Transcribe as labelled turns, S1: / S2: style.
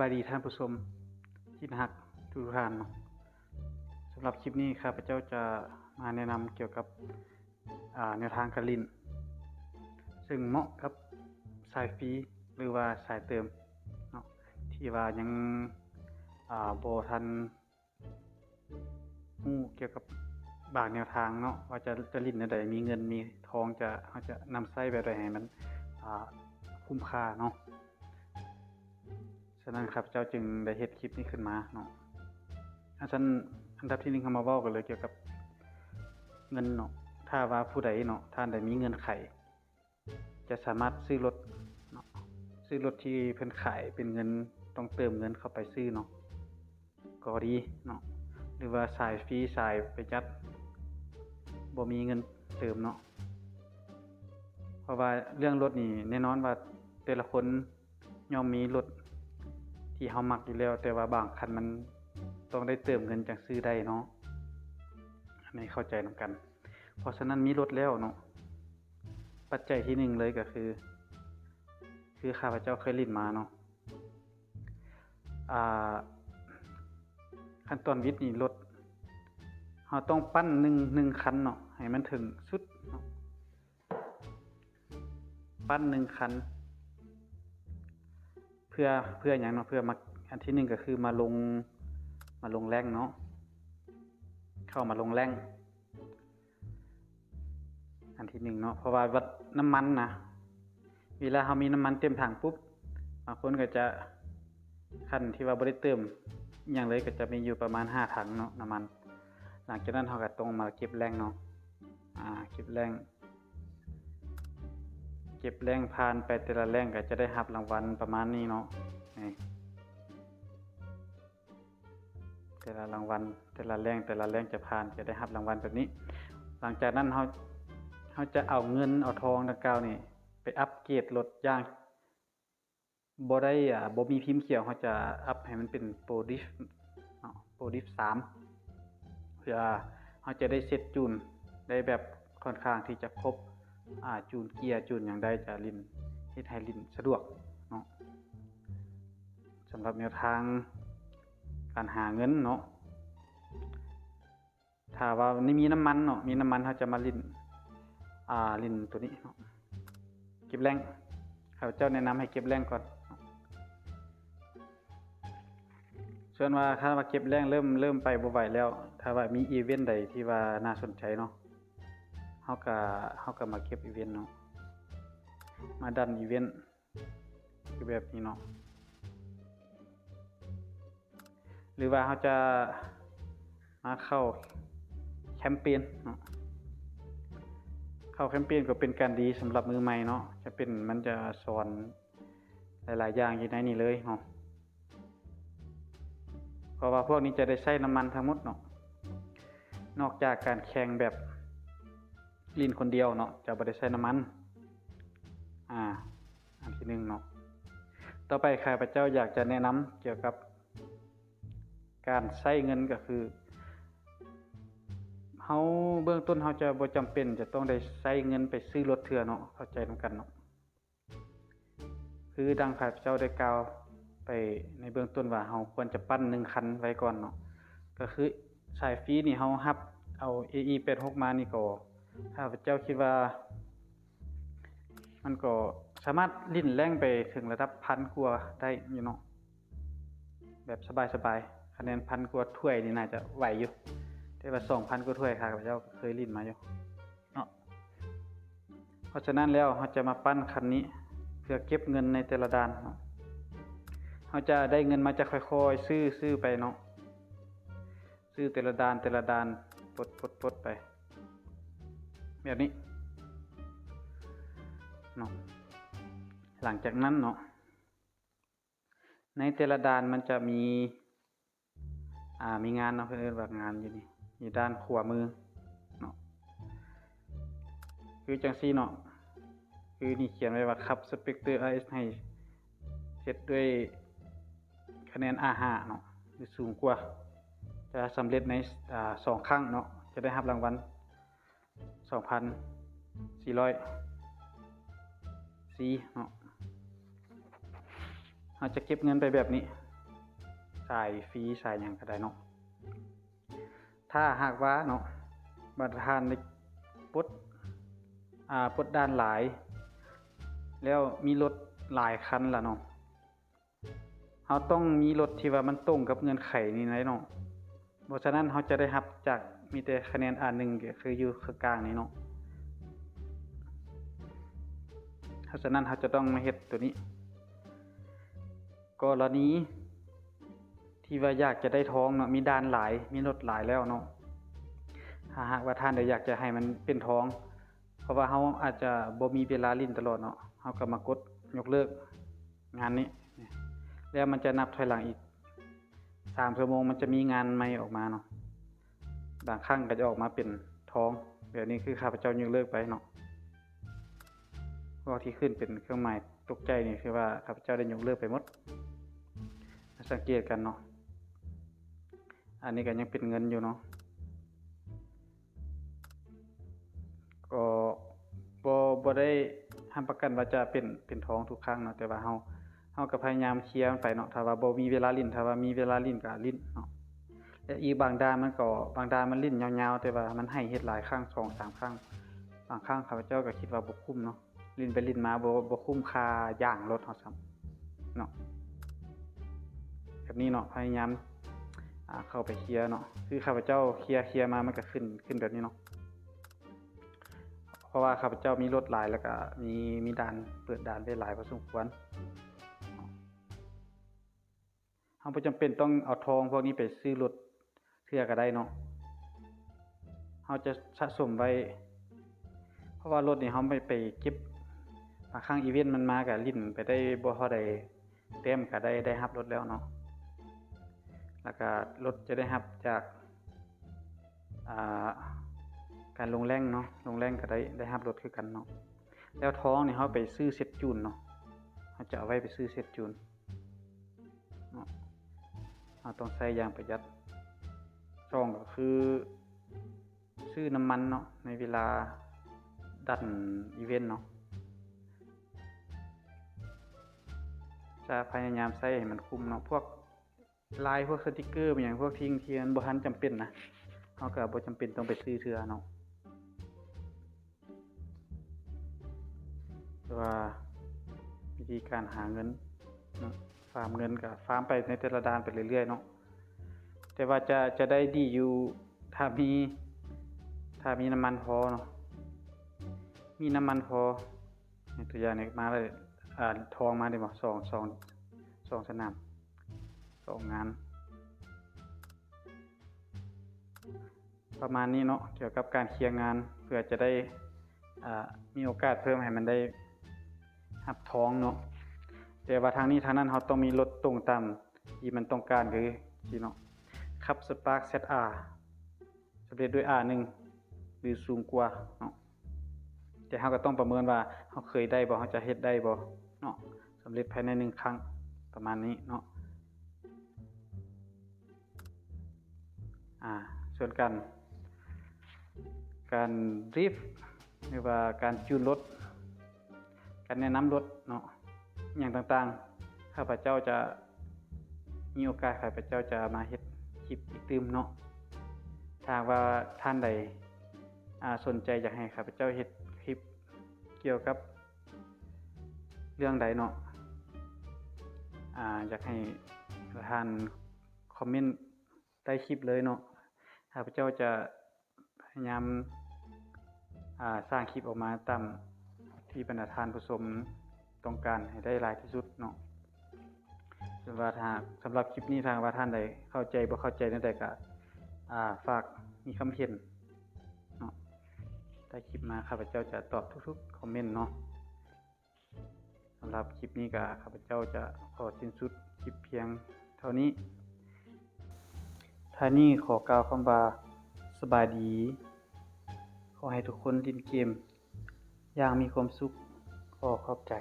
S1: บายดีท่านผู้ชมที่นักทุกท่านเนาะสำหรับคลิปนี้ข้าพเจ้าจะมาแนะนำเกี่ยวกับแนวทางการลิน ซึ่งเหมาะกับสายฟรีหรือว่าสายเติมเนาะที่ว่ายังอ่าบ่ทันรู้เกี่ยวกับบางแนวทางเนาะว่าจะจะลินในใดมีเงินมีทองจะเขาจะนำใช้แบบใดให้มันอ่าคุ้มค่าเนาะ ฉะนั้นครับเจ้าจึงได้เฮ็ดคลิปนี้ขึ้นมาเนาะอาจารย์อันดับที่หนึ่งเขามาเว้ากันเลยเกี่ยวกับเงินเนาะถ้าว่าผู้ใดเนาะท่านใดมีเงินไขจะสามารถซื้อรถเนาะซื้อรถที่เพิ่นขายเป็นเงินต้องเติมเงินเข้าไปซื้อเนาะก็ดีเนาะหรือว่าสายฟรีสายประหยัดบ่มีเงินเติมเนาะเพราะว่าเรื่องรถนี่แน่นอนว่าแต่ละคนย่อมมีรถ ที่เฮามักอยู่แล้ว แต่ว่าบางคันมันต้องได้เติมเงินจังซื้อได้เนาะอันนี้เข้าใจนำกัน เพราะฉะนั้นมีรถแล้วเนาะปัจจัยที่หนึ่งเลยก็คือ คือข้าพเจ้าเคยลิ้นมาเนาะอ่าขั้นตอนวิทย์นี่รถเฮาต้องปั้นหนึ่งหนึ่งคันเนาะให้มันถึงสุดปั้นหนึ่งคัน เพื่อเพื่ออย่างเนาะเพื่อมาอันที่หนึ่งก็คือมาลงมาลงแรงเนาะเข้ามาลงแรงอันที่หนึ่งเนาะเพราะว่าวัดน้ำมันนะเวลาเรามีน้ำมันเต็มถังปุ๊บบางคนก็จะขั้นที่ว่าบริเติมอย่างเลยก็จะมีอยู่ประมาณห้าถังเนาะน้ำมัน หลังจากนั้นเราก็ตรงมาเก็บแรงเนาะอ่าเก็บแรง ก็บแรงผ่านไปแต่ละแรงก็จะได้รับรางวัลประมาณนี้เนาะนี่แต่ละรางวัลแต่ละแรงแต่ละแรงจะผ่านจะได้รับรางวัลแบบนี้ หลังจากนั้นเขาเขาจะเอาเงินเอาทองดังกล่าวนี่ไปอัปเกรดรถย่างบ่ได้อ่าบ่มีพิมพ์เขียวเขาจะอัพให้มันเป็นโปรดิฟโปรดิฟสามเพื่อเขาจะได้เซตจูนได้แบบค่อนข้างที่จะครบ อ่าจูนเกียร์จูนอย่างใดจะลินเฮ็ดให้ลินสะดวกเนาะสำหรับแนวทางการหาเงินเนาะถ้าว่านี่มีน้ำมันเนาะมีน้ำมันเขาจะมาลินอ่าลินตัวนี้เนาะเก็บแรงข้าเจ้าแนะนำให้เก็บแรงก่อนเนาะส่วนว่าถ้าว่าเก็บแรงเริ่มเริ่มไปบ่ไหวแล้ว ถ้าว่ามีอีเวนต์ใดที่ว่าน่าสนใจเนาะ เฮาก็เฮาก็มาเก็บอีเวนต์เนาะ มาดันอีเวนต์แบบนี้เนาะ หรือว่าเฮาจะมาเข้าแคมเปญเนาะ เข้าแคมเปญก็เป็นการดีสำหรับมือใหม่เนาะ จะเป็นมันจะสอนหลาย ๆ อย่างอยู่ในนี้เลยเนาะเพราะว่าพวกนี้จะได้ใช้น้ำมันทั้งหมดเนาะ นอกจากการแข่งแบบ ลินคนเดียวเนาะจะบ่ได้ใช้น้ำมัน อ่า อันที่หนึ่งเนาะต่อไปข้าพเจ้าอยากจะแนะนำเกี่ยวกับ การใช้เงินก็คือเฮาเบื้องต้นเฮาจะบ่จำเป็นจะต้องได้ใช้เงินไปซื้อรถเถื่อเนาะเข้าใจนำกันเนาะคือดังข้าพเจ้าได้กล่าวไปในเบื้องต้นว่าเฮาควรจะปั้นหนึ่งคันไว้ก่อนเนาะก็คือสายฟรีนี่เฮารับเอา AE86 มานี่ก็ ข้าพเจ้าคิดว่า มันก็สามารถลิ่นแรงไปถึงระดับพันกว่าได้อยู่เนาะแบบสบายๆคะแนนพันกว่าถ้วยนี่น่าจะไหวอยู่แต่ว่าสองพันกว่าถ้วยข้าพเจ้าเคยลิ่นมาอยู่เนาะเพราะฉะนั้นแล้วเราจะมาปั้นคันนี้เพื่อเก็บเงินในแต่ละด้านเนาะเราจะได้เงินมาจะค่อยๆซื้อซื้อไปเนาะซื้อแต่ละด้านแต่ละด้านปดปดปดไป แบบนี้เนาะหลังจากนั้นเนาะในแต่ละด้านมันจะมีอ่ามีงานเนาะเพื่อนว่างานอยู่นี่อยู่ด้านขวามือเนาะคือจังซี่เนาะคือนี่เขียนไว้ว่าขับสเปกเตอร์ IS ให้เสร็จด้วยคะแนน A5 เนาะหรือสูงกว่า จะสำเร็จในอ่าสองครั้งเนาะจะได้รับรางวัล สองพันสี่ร้อยสี่เนาะเราจะเก็บเงินไปแบบนี้สายฟรีสายหยังก็ได้เนาะถ้าหากว่าเนาะบัตรทานได้ปลดอ่าปลดด้านหลาย แล้วมีรถหลายคันล่ะเนาะเราต้องมีรถที่ว่ามันตรงกับเงื่อนไขนี่นะเนาะเพราะฉะนั้นเราจะได้รับจาก มีแต่คะแนน R1 ก็คืออยู่คือกลางนี่เนาะเพราะฉะนั้นเราจะต้องมาเฮ็ดตัวนี้กรณีที่ว่าอยากจะได้ท้องเนาะมีด้านหลายมีรถหลายแล้วเนาะถ้าหากว่าท่านใดอยากจะให้มันเป็นท้อง เพราะว่าเราอาจจะบ่มีเวลาลิ้นตลอดเนาะเราก็มากดยกเลิกงานนี้ แล้วมันจะนับถอยหลังอีก3ชั่วโมงมันจะมีงานใหม่ออกมาเนาะ บางครั้งก็จะออกมาเป็นท้องเดี๋ยวนี้คือข้าพเจ้ายกเลิกไปเนาะพวกที่ขึ้นเป็นเครื่องหมายตกใจนี่คือว่าข้าพเจ้าได้ยกเลิกไปหมด สังเกตกันเนาะอันนี้ก็ยังเป็นเงินอยู่เนาะก็บ่บ่ได้ห้ามประกันว่าจะเป็นเป็นท้องทุกครั้งเนาะแต่ว่าเฮาเฮาก็พยายามเคลียร์มันไปเนาะถ้าว่าบ่มีเวลาลิ้นถ้าว่ามีเวลาลิ้นก็ลิ้นเนาะ และอีบางด้านมันก็บางด้านมันลิ้นยาวๆ แต่ว่ามันให้เฮ็ดหลายครั้ง2 3ครั้งบางครั้งข้าพเจ้าก็คิดว่าบ่คุ้มเนาะลิ้นไปลิ้นมาบ่บ่คุ้มค่าย่างรถเฮาซ้ำเนาะแบบนี้เนาะพยายามอ่าเข้าไปเคลียร์เนาะคือข้าพเจ้าเคลียร์เคลียร์มามันก็ขึ้นขึ้นแบบนี้เนาะเพราะว่าข้าพเจ้ามีรถหลายแล้วก็มีมีด่านเปิดด่านได้หลายพอสมควรเฮาบ่จำเป็นต้องเอาทองพวกนี้ไปซื้อรถ เทื่อก็ได้เนาะเฮาจะสะสมไว้ เพราะว่ารถนี่เฮาไม่ไปเก็บบางครั้งอีเวนต์มันมาก็ลิ้นไปได้บ่เท่าใดเต็มก็ได้ได้รับรถแล้วเนาะแล้วก็รถจะได้รับจากาการลงแรงเนาะลงแรงก็ได้ได้รับรถคือกันเนาะแล้วท้องนี่เฮาไปซื้อเซ็ตจูนเนาะเฮาจะเอาไว้ไปซื้อเซ็ตจูนเนาะเฮาต้องใช้ยางประหยัด สองก็คือ ซื้อน้ำมันเนาะในเวลาดันอีเวนต์เนาะจะพยายามใช้ให้มันคุ้มเนาะพวกลายพวกสติกเกอร์อย่างพวกทิ้งเทียนบ่ทันจำเป็นนะเฮาก็บ่จำเป็นต้องไปซื้อเทือเนาะต่ว่าวิธีการหาเงินเนาะฟาร์มเงินก็ฟาร์มไปในแต่ละด้านไปเรื่อยๆเนาะ แต่ว่าจะจะได้ดีอยู่ถ้ามีถ้ามีน้ำมันพอเนาะมีน้ำมันพออย่างตัวอย่างนี้มาเลยอ่าทองมาได้บ่สองสองสองสนามสองงาน ประมาณนี้เนาะเกี่ยวกับการเคลียร์งานเพื่อจะได้อ่ามีโอกาสเพิ่มให้มันได้หับท้องเนาะแต่ว่าทางนี้ทางนั้นเราต้องมีรถตรงตามที่มันต้องการคือที่เนาะ ขับ Spark ZR สำเร็จด้วย R1 หรือสูงกว่าเนาะแต่เราก็ต้องประเมินว่าเราเคยได้บ่เราจะเฮ็ดได้บ่เนาะสำเร็จภายในหนึ่งครั้งประมาณนี้เนาะอ่าส่วนการการรีฟหรือว่าการจูนรถ การแนะนำรถเนาะอย่างต่างๆ ข้าพเจ้าจะมีโอกาสข้าพเจ้าจะมาเฮ็ด คลิปอีกตืมเนาะถ้าว่าท่านใดสนใจอยากให้ข้าพเจ้าเฮ็ดคลิปเกี่ยวกับเรื่องใดเนาะอ่าอยากให้ท่านคอมเมนต์ใต้คลิปเลยเนาะข้าพเจ้าจะพยายามอ่าสร้างคลิปออกมาตามที่บรรดาทานผู้ชมต้องการให้ได้หลายที่สุดเนาะ ส่วนว่าถ้าสำหรับคลิปนี้ทางว่าท่านใดเข้าใจบ่เข้าใจนั่นใดก็อ่าฝากมีคำเห็นเนาะใต้คลิปมาข้าพเจ้าจะตอบทุกๆคอมเมนต์เนาะสำหรับคลิปนี้ก็ข้าพเจ้าจะขอสิ้นสุดคลิปเพียงเท่านี้ท่านี้ขอกล่าวคำว่าสบายดี ขอให้ทุกคนเล่นเกม อย่างมีความสุข ขอขอบใจ